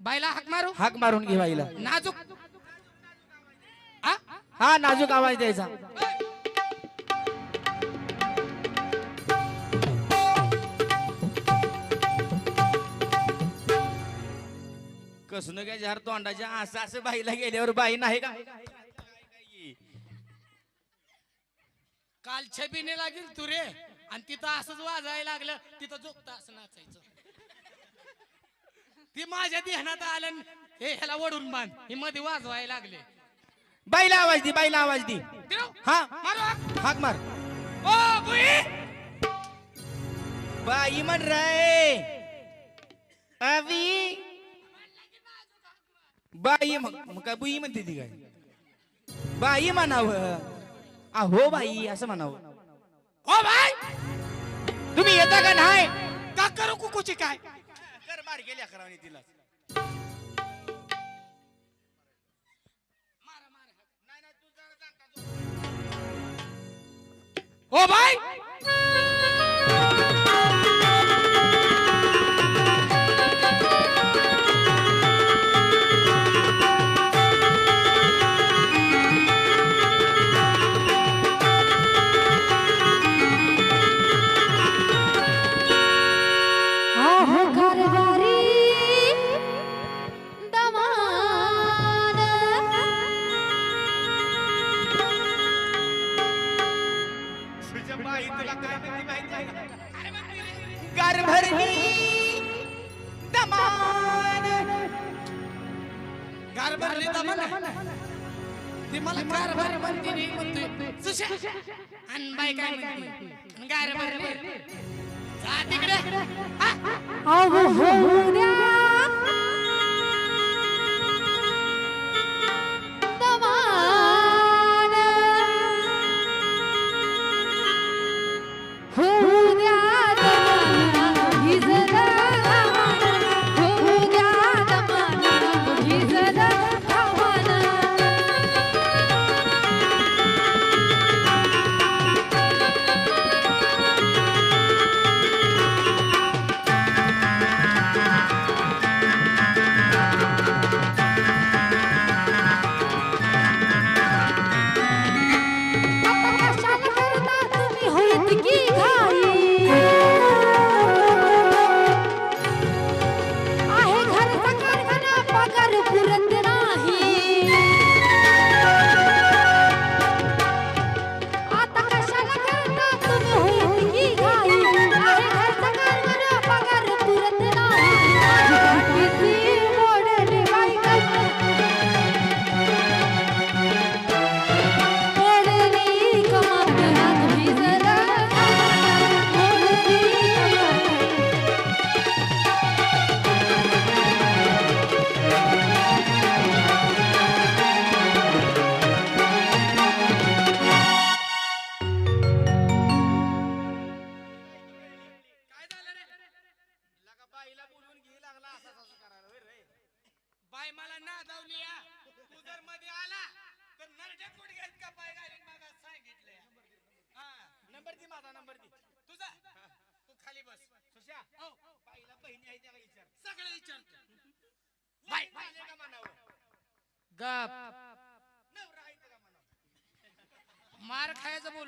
बायला हाक मारू? हाक मारून घे बाईला. नाजूक? आ? हा नाजूक आवाज द्यायचा. कसं काय झार तोंडाच्या असं असं बाईला गेल्यावर बाई नाही का? काल छबीने लागेल तू रे आणि तिथं असंच वाजायला लागलं तिथं झोपता असं नाचायचं. ती माझ्या ध्यानात आलं हे ह्याला वडून बांध. हे मध्ये वाजवायला लागले. बाईला आवाज दे बाईला आवाज दे. हा. मारू हाक. हाक मार. ओ बुई! बाई म्हण राय. अवी बाई मग मग काय बुई म्हणते ती काय? बाई म्हणावं. अहो बाई असं म्हणावं. ओ भाई तुम्ही येता का नाही? का करू कुकूची काय? बार गेल्या करावणी तिला ओ भाई भरली दमन ती मला गार भर म्हणते नाही म्हणतोय सुशा आणि बाई काय म्हणते गार भरली. जा तिकडे.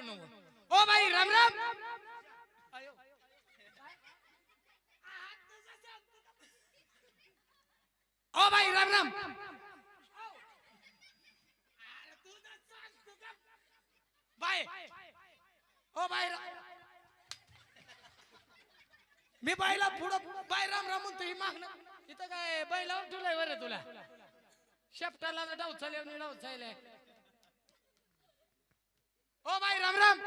बोलू ओ बाई राम राम. ओ बाई राम राम. बाय ओ बाय मी बाईला पुढं बाय राम राम म्हणतो ही मागणं. इथं काय बैलावर ठेवलंय बरं तुला. शेपटाला डाव चालले डाव चालले ओ बाई राम राम।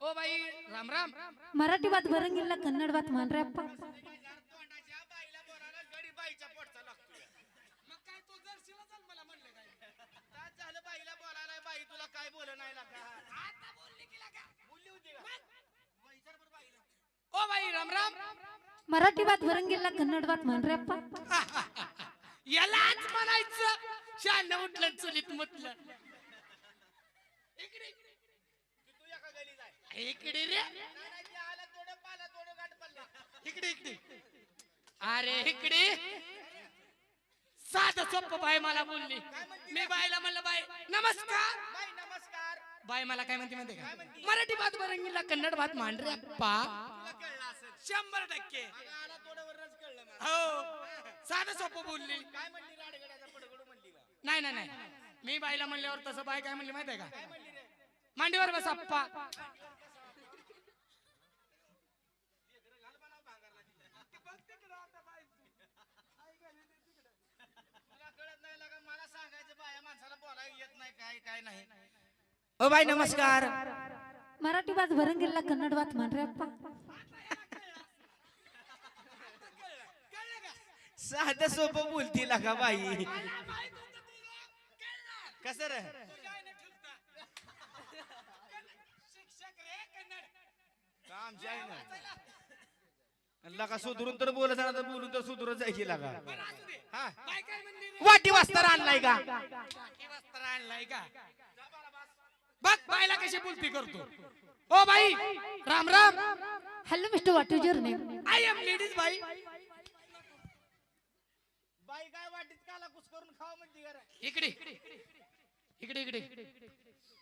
ओ बाई राम राम। मराठी बात भरंगीला कन्नड बात मान रे ओ बाई राम राम। मराठी बात भरंगीला कन्नड बात मान रे याला यालाच म्हणायचं शान उठलं चुलीत म्हटलं इकडे रे. इकडे इकडे. अरे इकडे. साधं सोपं बाई मला बोलली. मी बाईला म्हणलं बाई नमस्कार. बाई मला काय म्हणते माहिती का? मराठी भात बरंगीला कन्नड भात मांडरे अप्पा. शंभर टक्के. हो. साधं सोपं बोलली. नाही नाही नाही. मी बाईला म्हणल्यावर तसं बाई काय म्हणली माहितीये का? मांडीवर बस अप्पा बाया ओ बाई नमस्कार. मराठी भात भरून गेला कन्नड भात म्हण रे अप्पा साधं सोपं बोलती लागा बाई? कस रे? काम जे आहे ना लगा सुधरून तर बोलत ना तर बोलून तर सुधरून जायची लागा. हा. बाई काय म्हणली रे? वाटी वास्तर आणलाय का? बाकी वस्त्र आणलाय का? बघ बाईला कशी बोलती करतो. ओ बाई Ram Ram. Hello mister what is your name I am ladies बाई काय करून खावा म्हणती? इकडे. इकडे इकडे.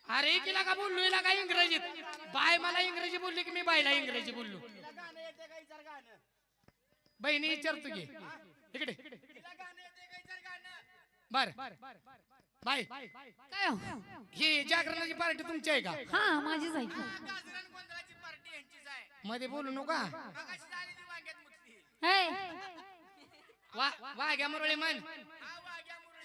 अरे तिला का बोललो? हिला का इंग्रजीत? बाय मला इंग्रजी बोलली की मी बायला इंग्रजी बोललो. तिला गाणं येते का विचार गाणं? बहिणी विचारतो की. इकडे. तिला गाणं येते का विचार गाणं? बर. बाय. काय हो? ही जागरणाची पार्टी तुमची आहे का? हा माझीच आहे की. गाजरान गोंधळाची पार्टी यांचीच आहे. मध्ये बोलू नका. मगाशी झाली ती वांग्यात मुठली हे, वा वाघ्या मुरळी हा मुरळी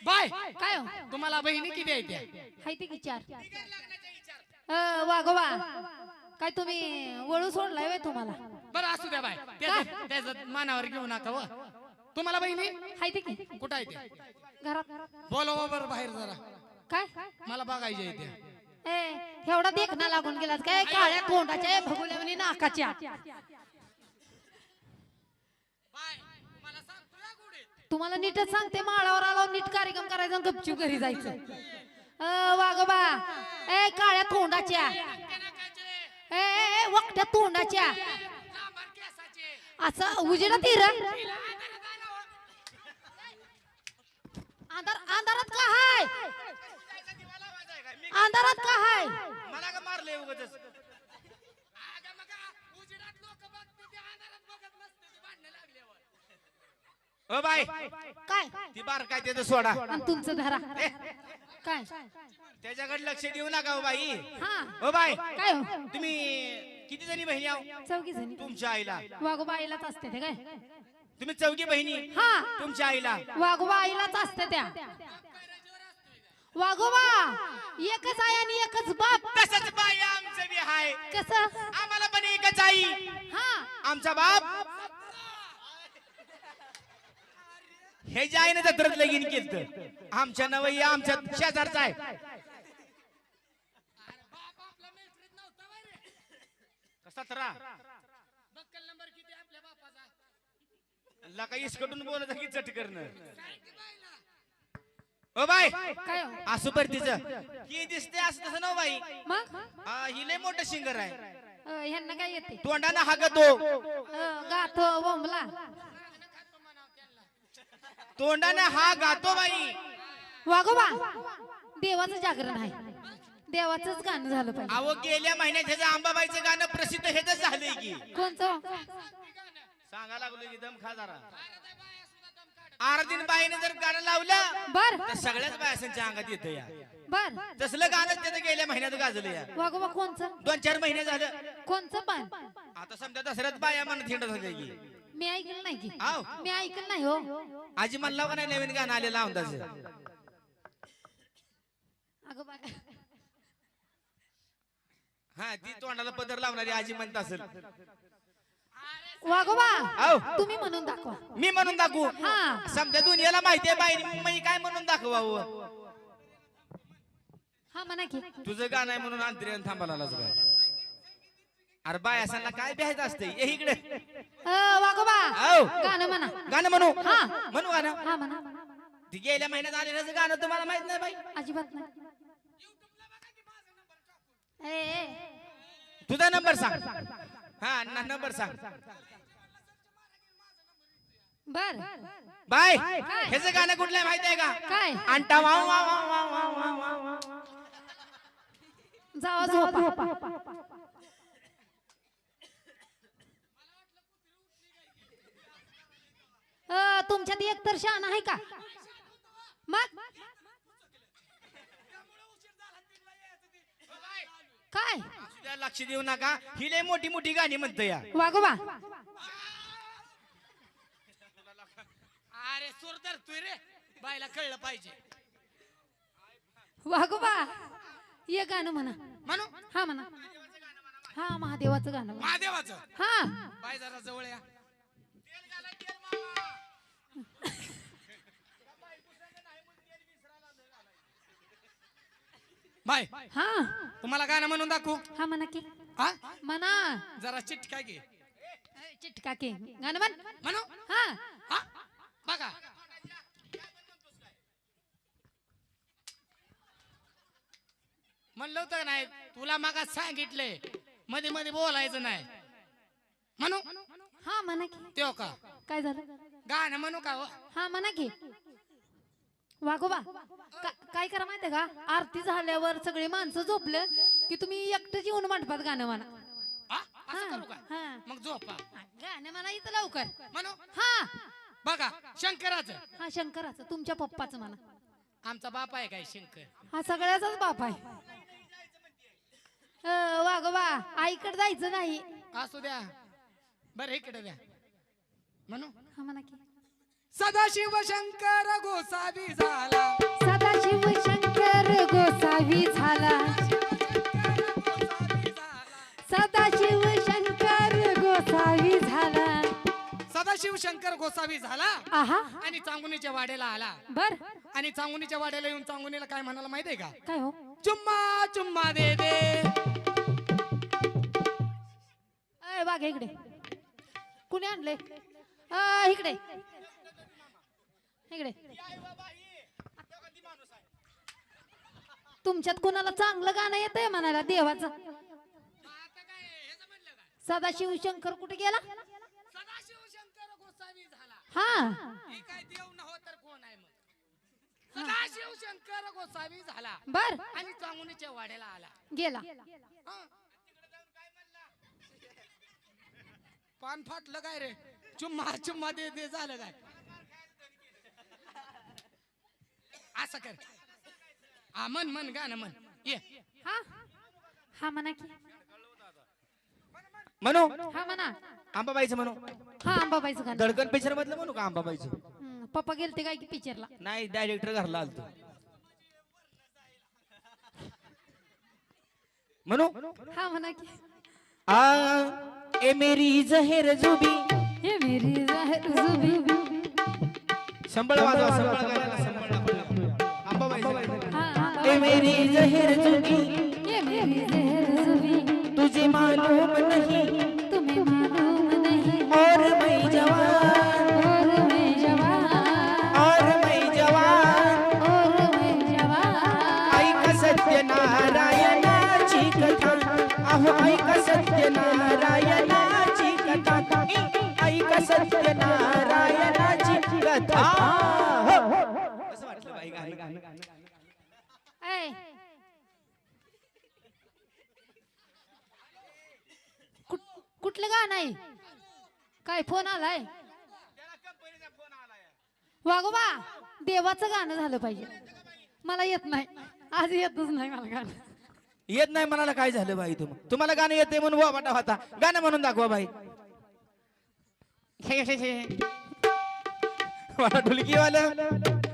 बाय. काय हो? तुम्हाला बहिणी किती आहे त्या हाय ते की चार बिगर लग्नाचा विचार. अ, वागोबा काय तुम्ही वळू सोडलाय व्हय तुम्हाला? बरं असू द्या बाय. त्याचं त्याचं मानावर घेऊ नका व तुम्हाला बहिणी? हाय ते की. कुठं आहे ते घरात. बोलवा बरं बाहेर जरा. काय? मला बघायचे आहे त्या ए एवढा देखना लागून गेलास काय? काळ्या तोंडाच्या भगुल्या म्हणे नाकाच्या बाय तुम्हाला सांगतो या गुढे तुम्हाला नीटच सांगते माळावर आलो नीट कार्यक्रम करायचा गपचूप घरी जायचं. अ, वागोबा ए काळ्या तोंडाच्या. ए, ए वकट्या तोंडाच्या. असं उजेडा तीर अंधार अंधारात का हाय? अंधारात का हाय? मला का मारले उगाच ओ बाय काय? ती बार काय त्याचं सोडा. आणि तुमचं धरा. काय? त्याच्याकडे लक्ष देऊ नका हो बाई. हा. ओ बाय काय हो? तुम्ही किती जणी बहिणी आहो? चौघी जणी. तुमच्या आईला. वागोबा आईलाच असते ते काय? तुम्ही चौघी बहिणी? हा. तुमच्या आईला. वाघोबा आईलाच असते त्या. वाघोबा एकच आई आणि एकच बाप. तसंच बाई आमचं बी हाय. कस? आम्हाला पण एकच आई. हा. आमचा बाप हे जे आहे ना जत्रत लगीन केलं आमच्या नवई आमच्या शेजारचा आहे. सतरा लका इसकडून बोलत की चट करणं. ओ बाय काय हो? असू पर तिचं. की दिसते असं तसं नव बाई. हा, लय मोठं सिंगर आहे. ह्यांना काय येते? तोंडानं हागतो गातो बोंबला. तोंडानं हा गातो बाई. वाघोबा देवाचं जागरण आहे. देवाचंच गाणं झालं पाहिजे. अहो गेल्या महिन्यात ह्याचं आंबाबाईचं गाणं प्रसिद्ध हेच झालंय की. कोणचं? सांगा लागलो की दम खा जरा. आरदीन बाईने जर गाणं लावलं बर. तर सगळ्याच बायसांच्या अंगात येतं या. बर. तसलं गाणं त्याचं गेल्या महिन्यात गाजलं या. वाघोबा कोणचं? दोन चार महिने झालं. कोणचं पण? आता समजा दसऱ्यात बाया म्हणत हिंडत होत्या की. मी ऐकलं नाही की. आव मी ऐकलं नाही हो. आजी म्हणला का नाही नवीन गाणं आलेलं अंदाज अगं बाय हा ती तोंडाला पदर लावणारी आजी म्हणत असेल. वाघोबा तुम्ही म्हणून दाखवा. मी म्हणून दाखवू? हा. समजा दुनियाला माहितीये बाई मी काय म्हणून दाखवा हा म्हणा की. तुझं गाणं आहे म्हणून अंतरी थांबायला लागलास काय? अरे बाय असांना काय भ्यायचं असते ये इकडे. अ, वाघोबा. आव गाणं म्हणा. गाणं म्हणू? हा. म्हणू गाणं. हा म्हणा. ती गेल्या महिन्यात आलेलं गाणं तुम्हाला माहीत नाही बाई. अजिबात नाही. ए, ए, तुझा नंबर सांग. हा न- नंबर सांग. बर. बाय ह्याचं गाणं कुठलं आहे माहिती आहे का? काय? अंटा wow wow wow wow wow wow wow wow. जावा झोपा. अ, तुमच्यात एक तर शान आहे का? मग? काय? लक्ष देऊ नका. ही लय मोठी मोठी गाणी म्हणतो या. वागोबा अरे सूर धरतोय रे. बायला कळलं पाहिजे. वागोबा ये गाणं म्हणा. म्हणू? हा म्हणा. हा महादेवाचं गाणं म्हणा. महादेवाचं? हा. बाय जरा जवळ या. बाय. हा. तुम्हाला गाणं म्हणून दाखवू? हा म्हणा की. हा? म्हणा. जरा चिटका घे. चिटका की. गाणं म्हण. म्हणू? हा. हा? बघा. म्हणलं होतं का नाही तुला मागा सांगितलंयमध्ये मध्ये बोलायचं नाही. म्हणू? हा म्हणा की. त्यो का? काय झालं? गाणं म्हणू का हो? हा म्हणा की. वागोबा का- काय करा माहितीये का? आरती झाल्यावर सगळे माणसं झोपलं की तुम्ही एकटंच येऊन मंडपात गाणं म्हणा. हा? असं हा, करू का हा. मग झोपा. गाणं म्हणा इथं लवकर. म्हणू? हा. बघा शंकराचं. हा शंकराचं तुमच्या पप्पाचं म्हणा. आमचा बाप आहे काय शंकर? हा सगळ्याचाच बाप आहे. अ, वागोबा आईकडे जायचं नाही. असू द्या. बरं इकडे द्या. म्हणू? हा म्हणा की. सदाशिव शंकर गोसावी झाला. सदाशिव शंकर गोसावी झाला. सदाशिव शंकर गोसावी झाला. सदाशिव शंकर गोसावी झाला? आहा. आणि चांगुनीच्या वाड्याला आला. बर. आणि चांगुनीच्या वाड्याला येऊन चांगुनीला काय म्हणाला माहितीये का? काय हो? चुम्मा चुम्मा दे दे. अय वाघ इकडे. कुणी आणले अ, इकडे. इकडे. तुमच्यात कुणाला चांगलं गाणं येतंय म्हणाला देवाचं सदाशिव शंकर कुठे गेला? हा. ही हो आहे सदाशिव शंकर गोसावी झाला. बर. आणि चांगुनीच्या वाड्याला आला. गेला. हा. पान फाटलं काय रे? चुम्मा चुम्मा दे दे झालं काय? असं कर. हा मन मन गाणं मन ये. हा? हा म्हणा की. म्हणू? हा म्हणा. आंबाबाईचं म्हणू? हा अंबाबाईचं गाणं. धडकन पिक्चर मधलं म्हणू का आंबाबाईचं? हम्म, पप्पा गेलते काय की पिक्चरला नाही डायरेक्टर घरला आलतो. म्हणू? हा म्हणा की. आ ए मेरी जहेर जुबी. हे मेरी जहर जुबी. संबळ वाजवा संबळ गायला संबळ ए मेरी जहेर जुबी तुझे मालूम नहीं। कुठलं गाणं आहे काय फोन आलाय? वागोबा देवाचं गाणं झालं पाहिजे. मला येत नाही. आज येतच नाही मला गाणं. येत नाही म्हणाला काय झालं बाई तुम? तुम्हाला गाणं येते म्हणून वा वाटा होता. गाणं म्हणून दाखवा बाई. मला ढुलकीवालं